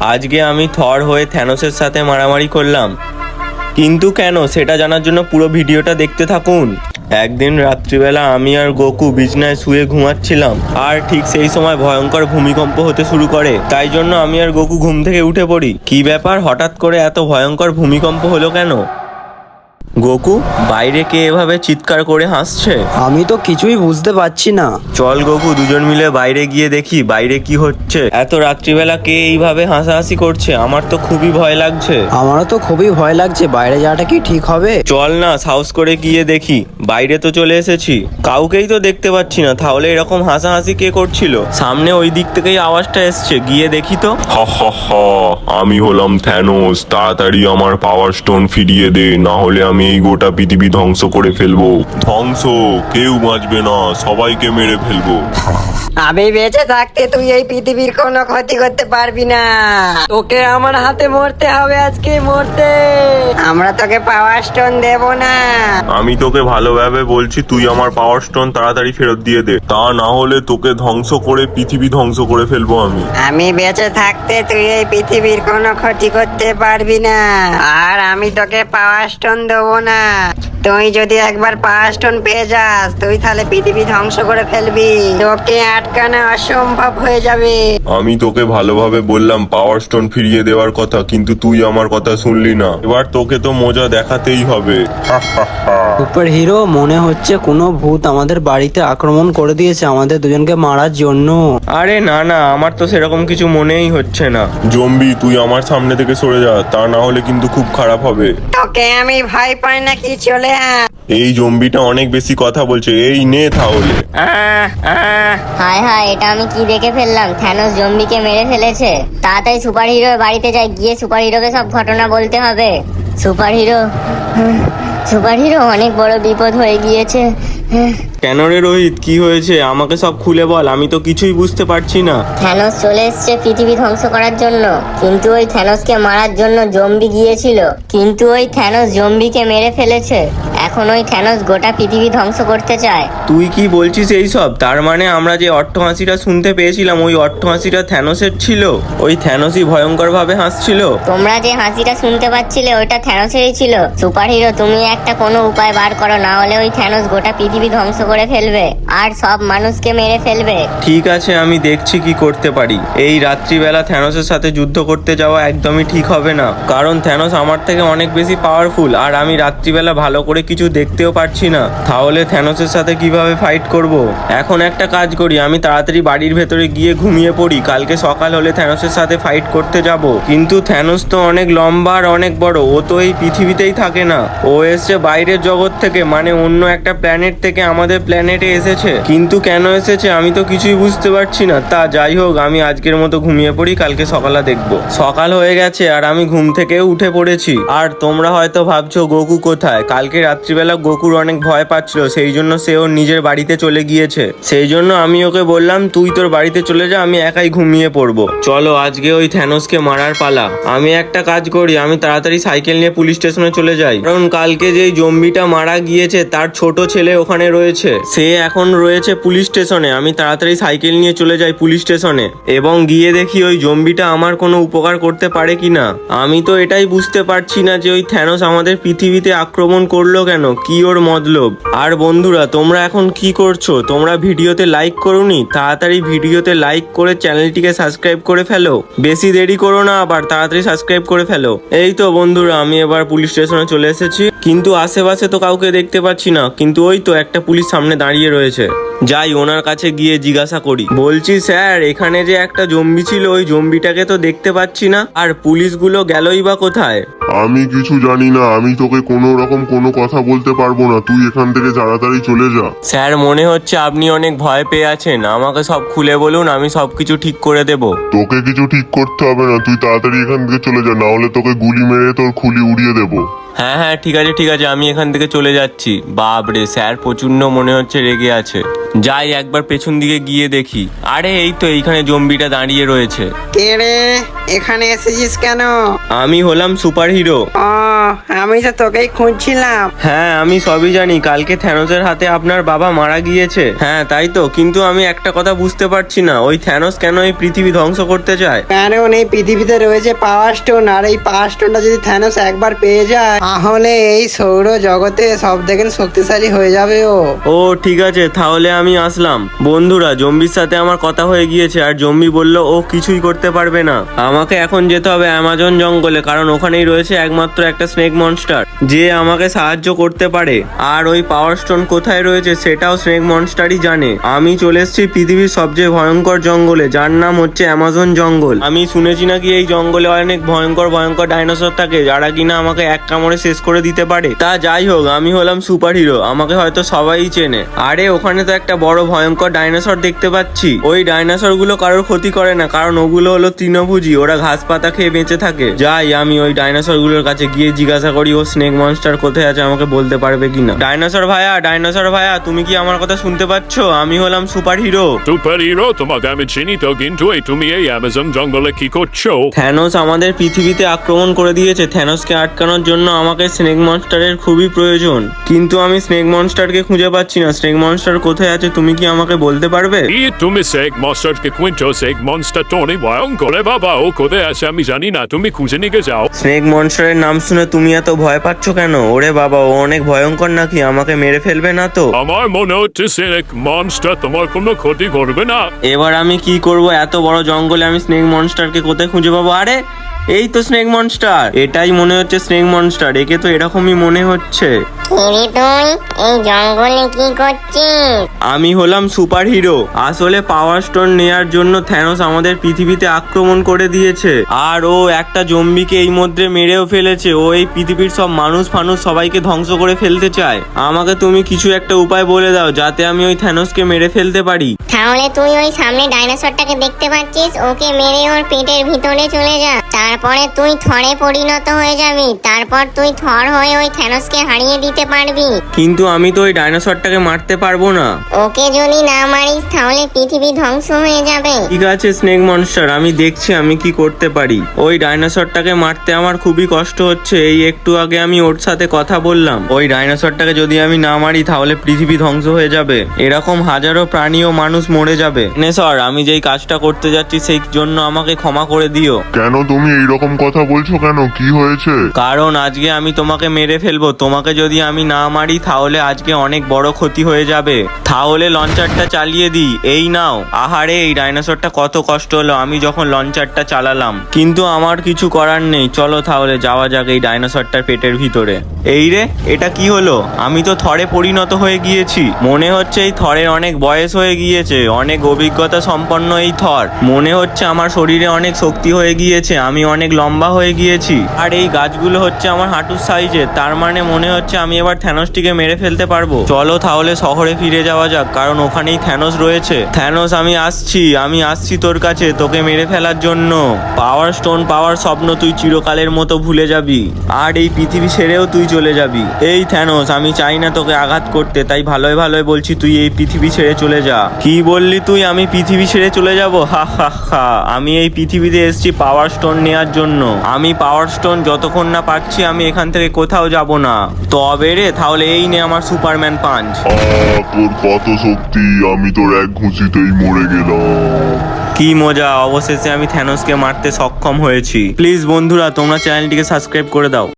আজকে আমি থর হয়ে থ্যানোসের সাথে মারামারি করলাম। কিন্তু কেন? সেটা জানার জন্য পুরো ভিডিওটা দেখতে থাকুন। একদিন রাত্রিবেলা আমি আর গোকু বিছনায় শুয়ে ঘুমাচ্ছিলাম। আর ঠিক সেই সময় ভয়ঙ্কর ভূমিকম্প হতে শুরু করে। তাই জন্য আমি আর গোকু ঘুম থেকে উঠে পড়ি। কি ব্যাপার? হঠাৎ করে এত ভয়ঙ্কর ভূমিকম্প হলো কেন? গোকু বাইরে কে এভাবে চিৎকার করে হাসছে? আমি তো কিছুই বুঝতে পারছি না। চল গোকু দুজন মিলে বাইরে গিয়ে দেখি বাইরে কি হচ্ছে। এত রাত্রিবেলা কে এইভাবে হাসাহাসি করছে? আমার তো খুবই ভয় লাগছে। আমারও তো খুবই ভয় লাগছে বাইরে যাওয়াটা কি ঠিক হবে? চল না সাহস করে গিয়ে দেখি। বাইরে তো চলে এসেছি। কাউকেই তো দেখতে পাচ্ছি না। তাহলে এরকম হাসাহাসি কে করছিল? সামনে ওই দিক থেকেই আওয়াজটা এসছে। গিয়ে দেখি তো। হা হা হা আমি হলাম থ্যানোস। তাড়াতাড়ি আমার পাওয়ার স্টোন ফিরিয়ে দে না হলে আমি এই গোটা পৃথিবী ধ্বংস করে ফেলব। ধ্বংস কেউ বাঁচবে না সবাইকে মেরে ফেলব। আমি বেঁচে থাকতে তুই এই পৃথিবীর কোনো ক্ষতি করতে পারবি না। তোকে আমার হাতে মরতে হবে আজকে মরতে। আমরা তোকে পাওয়ার স্টোন দেব না। আমি তোকে ভালোভাবে বলছি তুই আমার পাওয়ার স্টোন তাড়াতাড়ি ফেরত দিয়ে দে। তা না হলে তোকে ধ্বংস করে পৃথিবী ধ্বংস করে ফেলব আমি। আমি বেঁচে থাকতে তুই এই পৃথিবীর কোনো ক্ষতি করতে পারবি না। আর আমি তোকে পাওয়ার স্টোন দেবো না। তুই যদি একবার পাওয়ার স্টোন পেয়ে যাস তুই তাহলে পৃথিবী ধ্বংস করে ফেলবি। তোকে আটকানো অসম্ভব হয়ে যাবে। আমি তোকে ভালোভাবে বললাম পাওয়ার স্টোন ফিরিয়ে দেওয়ার কথা কিন্তু তুই আমার কথা শুনলি না। এবার তোকে তো মজা দেখাতেই হবে। হা হা হা সুপার হিরো মনে হচ্ছে কোনো ভূত আমাদের বাড়িতে আক্রমণ করে দিয়েছে আমাদের দুজনকে মারার জন্য। আরে না না আমার তো সেরকম কিছু মনেই হচ্ছে না। জম্বি তুই আমার সামনে থেকে সরে যা তা না হলে কিন্তু খুব খারাপ হবে। তোকে আমি ভাই পাই না কি চলে এই জম্বিটা অনেক বেশি কথা বলছে। এই নে তাহলে। হায় হায়, এটা আমি কি দেখে ফেললাম? থ্যানোস জম্বিকে মেরে ফেলেছে। তাড়াতাড়ি সুপার হিরোর বাড়িতে যাই, গিয়ে সুপার হিরোকে সব ঘটনা বলতে হবে। সুপার হিরো সুপার হিরো অনেক বড় বিপদ হয়ে গিয়েছে। কেন রে রোহিত কি হয়েছে? আমাকে সব খুলে বল আমি তো কিছুই বুঝতে পারছি না। থ্যানোস চলে এসছে পৃথিবী ধ্বংস করার জন্য। কিন্তু ওই থ্যানোসকে মারার জন্য জম্বি গিয়েছিল। কিন্তু ওই থ্যানোস জম্বিকে মেরে ফেলেছে। এখন ওই থ্যানোস গোটা পৃথিবী ধ্বংস করতে চায়। তুই কি বলছিস এই সব তার মানে আমরা যে অট্টহাসিটা শুনতে পেয়েছিলাম ওই অট্টহাসিটা থ্যানোসের ছিল? ওই থ্যানোসই ভয়ঙ্কর ভাবে হাসছিল? তোমরা যে হাসিটা শুনতে পাচ্ছিলে ওইটা থ্যানোসেরই ছিল। সুপার হিরো তুমি একটা কোনো উপায় বার করো না হলে ওই থ্যানোস গোটা পৃথিবী ধ্বংস করে ফেলবে, আর সব মানুষকে মেরে ফেলবে। ঠিক আছে, আমি দেখছি কি করতে পারি। এই রাত্রিবেলা থ্যানোসের সাথে যুদ্ধ করতে যাওয়া একদমই ঠিক হবে না, কারণ থ্যানোস আমার থেকে অনেক বেশি পাওয়ারফুল আর আমি রাত্রিবেলা ভালো করে কিছু দেখতেও পারছি না। তাহলে থ্যানোসের সাথে কীভাবে ফাইট করব? এখন একটা কাজ করি, আমি তাড়াতাড়ি বাড়ির ভেতরে গিয়ে ঘুমিয়ে পড়ি, কালকে সকাল হলে থ্যানোসের সাথে ফাইট করতে যাব। কিন্তু থ্যানোস তো অনেক লম্বা আর অনেক বড়, ও তো এই পৃথিবীতেই থাকে না। ও এসছে বাইরের জগৎ থেকে মানে অন্য একটা প্ল্যানেট থেকে আমাদের প্ল্যানেটে এসেছে। কিন্তু কেন এসেছে আমি তো কিছুই বুঝতে পারছি না। তা যাই হোক, আমি আজকের মতো ঘুমিয়ে পড়ি, কালকে সকালে দেখব। সকাল হয়ে গেছে আর আমি ঘুম থেকে উঠে পড়েছি। আর তোমরা হয়তো ভাবছ, গোকু কোথায়? কালকে রাত্রিবেলা গোকুর অনেক ভয় পাচ্ছিল, সেই জন্য সে ওর নিজের বাড়িতে চলে গিয়েছে। সেই জন্য আমি ওকে বললাম, তুই তোর বাড়িতে চলে যা, আমি একাই ঘুমিয়ে পড়ব। চলো, আজকে ওই থ্যানোসকে মারার পালা। আমি একটা কাজ করি, আমি তাড়াতাড়ি সাইকেল নিয়ে পুলিশ স্টেশনে চলে যাই। কারণ কালকে যেই জম্বিটা মারা গিয়েছে, তার ছোট ছেলে ওখানে রয়েছে। সে এখন রয়েছে পুলিশ স্টেশনে। আমি তাড়াতাড়ি সাইকেল নিয়ে চলে যাই পুলিশ স্টেশনে। এবং গিয়ে দেখি ওই জম্বিটা আমার কোনো উপকার করতে পারে কিনা। আমি তো এটাই বুঝতে পারছি না যে ওই থ্যানোস আমাদের পৃথিবীতে আক্রমণ করল কেন? কি ওর মতলব? আর বন্ধুরা, তোমরা এখন কি করছ? তোমরা ভিডিওতে লাইক করোনি? তাড়াতাড়ি ভিডিওতে লাইক করে চ্যানেলটিকে সাবস্ক্রাইব করে ফেলো। বেশি দেরি করো না আবার, তাড়াতাড়ি সাবস্ক্রাইব করে ফেলো। এই তো বন্ধুরা, আমি এবার পুলিশ স্টেশনে চলে এসেছি। কিন্তু আশেপাশে তো কাউকে দেখতে পাচ্ছি না। কিন্তু ওই তো একটা পুলিশ সামনে দাঁড়িয়ে রয়েছে। যাই ওনার কাছে গিয়ে জিজ্ঞাসা করি। বলছি স্যার এখানে যে একটা জম্বি ছিল ওই জম্বিটাকে তো দেখতে পাচ্ছি না। আর পুলিশগুলো গেলই বা কোথায়? আমি কিছু জানি না আমি তোকে কোনো রকম কোনো কথা বলতে পারব না। তুই এখান থেকে তাড়াতাড়ি চলে যা। স্যার মনে হচ্ছে আপনি অনেক ভয় পেয়ে আছেন। আমাকে সব খুলে বলুন আমি সব কিছু ঠিক করে দেব। তোকে কিছু ঠিক করতে হবে না তুই তাড়াতাড়ি এখান থেকে চলে যা না হলে তোকে গুলি মেরে তোর খুলি উড়িয়ে দেবো। হ্যাঁ হ্যাঁ ঠিক আছে ঠিক আছে আমি এখান থেকে চলে যাচ্ছি। বাপরে স্যার প্রচণ্ড মনে হচ্ছে রেগে আছে। যাই একবার পেছন দিকে গিয়ে দেখি। আরে এই তো এইখানে জম্বিটা দাঁড়িয়ে রয়েছে। কে রে? এখানে এসেছিস কেন? আমি হলাম সুপার হিরো ও আমি তো তোকেই খুঁজছিলাম। হ্যাঁ আমি সবই জানি। কালকে থ্যানোসের হাতে আপনার বাবা মারা গিয়েছে। হ্যাঁ তাই তো। কিন্তু আমি একটা কথা বুঝতে পারছি না। ওই থ্যানোস কেন এই পৃথিবী ধ্বংস করতে চায়? কারণ এই পৃথিবীতে রয়েছে পাওয়ার স্টোন আর এই পাওয়ার স্টোনটা যদি থ্যানোস একবার পেয়ে যায় তাহলে এই সৌর জগতে সব দেখেন শক্তিশালী হয়ে যাবে ও। ও ঠিক আছে। তাহলে আমি আসলাম। বন্ধুরা জম্বির সাথে আমার কথা হয়ে গিয়েছে আর জম্বি বলল ও কিছুই করতে পারবে না। আমাকে এখন যেতে হবে অ্যামাজন জঙ্গলে, কারণ ওখানেই রয়েছে একমাত্র একটা স্নেক মনস্টার, যে আমাকে সাহায্য করতে পারে। আর ওই পাওয়ার স্টোন কোথায় রয়েছে সেটাও স্নেক মনস্টারই জানে। আমি চলে এসেছি পৃথিবীর সবচেয়ে ভয়ঙ্কর জঙ্গলে, যার নাম হচ্ছে অ্যামাজন জঙ্গল। আমি শুনেছি নাকি এই জঙ্গলে অনেক ভয়ঙ্কর ভয়ঙ্কর ডাইনোসর থাকে, যারা কিনা আমাকে এক কামড়ে শেষ করে দিতে পারে। তা যাই হোক, আমি হলাম সুপার হিরো আমাকে হয়তো সবাই চেনে। আরে, ওখানে তো একটা বড় ভয়ঙ্কর ডাইনোসর দেখতে পাচ্ছি। ওই ডাইনোসরগুলো কারোর ক্ষতি করে না, কারণ ওগুলো হলো তৃণভোজী ওরা ঘাস পাতা খেয়ে বেঁচে থাকে। যাই আমি ওই ডাইনোসরগুলোর কাছে গিয়ে জিজ্ঞাসা করি ও স্নেক মনস্টার কোথায় আছে আমাকে বলতে পারবে কিনা? ডাইনোসর ভাইয়া ডাইনোসর ভাইয়া তুমি কি আমার কথা শুনতে পাচ্ছ? আমি হলাম সুপার হিরো সুপার হিরো তোমাকে আমি চিনি তো কিন্তু এই তুমি এই অ্যামাজন জঙ্গলে কি করছ? থ্যানোস আমাদের পৃথিবীতে আক্রমণ করে দিয়েছে থ্যানোসকে আটকানোর জন্য আমাকে স্নেক মনস্টারের খুবই প্রয়োজন। কিন্তু আমি স্নেক মনস্টারকে খুঁজে পাচ্ছি না। স্নেক মনস্টার কোথায় আছে তুমি কি আমাকে বলতে পারবে? ই তুমি সেক মনস্টারকে খুঁজছো? সেক মনস্টার তো অনেক এ বাবা ও কোথায় আছে আমি জানি না তুমি খুঁজে নিয়ে যাও। স্নেক মনস্টারের নাম শুনে তুমি এত ভয় পাচ্ছ কেন? ওরে বাবা ও অনেক ভয়ঙ্কর নাকি? আমাকে মেরে ফেলবে না তো? আমার মনে হচ্ছে সেক মনস্টার তোমার কোনো ক্ষতি করবে না। এবার আমি কি করব? এত বড় জঙ্গলে আমি স্নেক মনস্টারকে কোথায় খুঁজে পাবো? আরে এই তো স্নেক মনস্টার। এটাই মনে হচ্ছে স্নেক মনস্টার একে তো এরকমই মনে হচ্ছে। কিরে তুই এই জঙ্গলে কি করছিস? আমি হলাম সুপার হিরো আসলে পাওয়ার স্টোন নেয়ার জন্য থ্যানোস আমাদের পৃথিবীতে আক্রমণ করে দিয়েছে। আর ও একটা জম্বিকে এই মধ্যে মেরেও ফেলেছে। ও এই পৃথিবীর সব মানুষ ফানুষ সবাইকে ধ্বংস করে ফেলতে চায়। আমাকে তুমি কিছু একটা উপায় বলে দাও, যাতে আমি ওই থ্যানোসকে মেরে ফেলতে পারি। তাহলে তুই ওই সামনে ডাইনোসরটাকে দেখতে পাচ্ছিস? ওকে মেরে ওর পেটের ভিতরে চলে যা। তারপরে তুই থরে পরিণত হয়ে যাবি তারপর তুই থর হয়ে ওই থ্যানোসকে হারিয়ে দিতে পারবি। কিন্তু আমি তো ওই ডাইনোসরটাকে মারতে পারব না। ওকে যদি না মারিস তাহলে পৃথিবী ধ্বংস হয়ে যাবে। ঠিক আছে স্নেক মনস্টার আমি দেখছি আমি কি করতে পারি। ওই ডাইনোসরটাকে মারতে আমার খুবই কষ্ট হচ্ছে এই একটু আগে আমি ওর সাথে কথা বললাম। ওই ডাইনোসরটাকে যদি আমি না মারি তাহলে পৃথিবী ধ্বংস হয়ে যাবে। এরকম হাজারো প্রাণী ও মানুষ মরে যাবে। নে স্যার আমি যেই কাজটা করতে যাচ্ছি সেই জন্য আমাকে ক্ষমা করে দিও। কেন তুমি এইরকম কথা বলছো কেন? কি হয়েছে? কারণ আজকে আমি তোমাকে মেরে ফেলব। তোমাকে যদি আমি না মারি, তাহলে আজকে অনেক বড় ক্ষতি হয়ে যাবে। তাহলে লঞ্চারটা চালিয়ে দিই। এই নাও। আহারে, এই ডাইনোসরটা কত কষ্ট হলো। আমি যখন লঞ্চারটা চালালাম। কিন্তু আমার কিছু করার নেই। চলো তাহলে যাওয়া যাক এই ডাইনোসরটার পেটের ভিতরে। এই রে, এটা কি হলো? আমি তো থরে পরিণত হয়ে গিয়েছি। মনে হচ্ছে এই থরের অনেক বয়স হয়ে গিয়েছে। অনেক অভিজ্ঞতা সম্পন্ন এই থর। মনে হচ্ছে আমার শরীরে অনেক শক্তি হয়ে গিয়েছে। আমি অনেক লম্বা হয়ে গিয়েছি। আর এই গাছগুলো হচ্ছে আমার হাঁটুর সাইজের তার মানে মনে হচ্ছে আমি এবার থ্যানোসটিকে মেরে ফেলতে পারব। চলো তাহলে শহরে ফিরে যাওয়া যাক, কারণ ওখানেই থ্যানোস রয়েছে। থ্যানোস, আমি আসছি আমি আসছি তোর কাছে, তোকে মেরে ফেলার জন্য। পাওয়ার স্টোন, পাওয়ার স্বপ্ন, তুই চিরকালের মতো ভুলে যাবি। আর এই পৃথিবী ছেড়েও তুই চলে যাবি। এই থ্যানোস, আমি চাই না তোকে আঘাত করতে, তাই ভালোই ভালোই বলছি তুই এই পৃথিবী ছেড়ে চলে যা। কি বললি তুই? আমি পৃথিবী ছেড়ে চলে যাব? হা হা হা। আমি এই পৃথিবীতে এসেছি পাওয়ার স্টোন নেওয়ার জন্য। আমি পাওয়ার স্টোন যতক্ষণ না পাচ্ছি আমি এখান থেকে কোথাও যাব না। তবে রে তাহলে এই নে আমার সুপারম্যান পাঞ্চ তোর কত শক্তি আমি তোর এক ঘুষিতেই মরে গেলাম। কি মজা অবশেষে আমি থ্যানোসকে মারতে সক্ষম হয়েছি। প্লিজ বন্ধুরা তোমরা চ্যানেলটিকে সাবস্ক্রাইব করে দাও।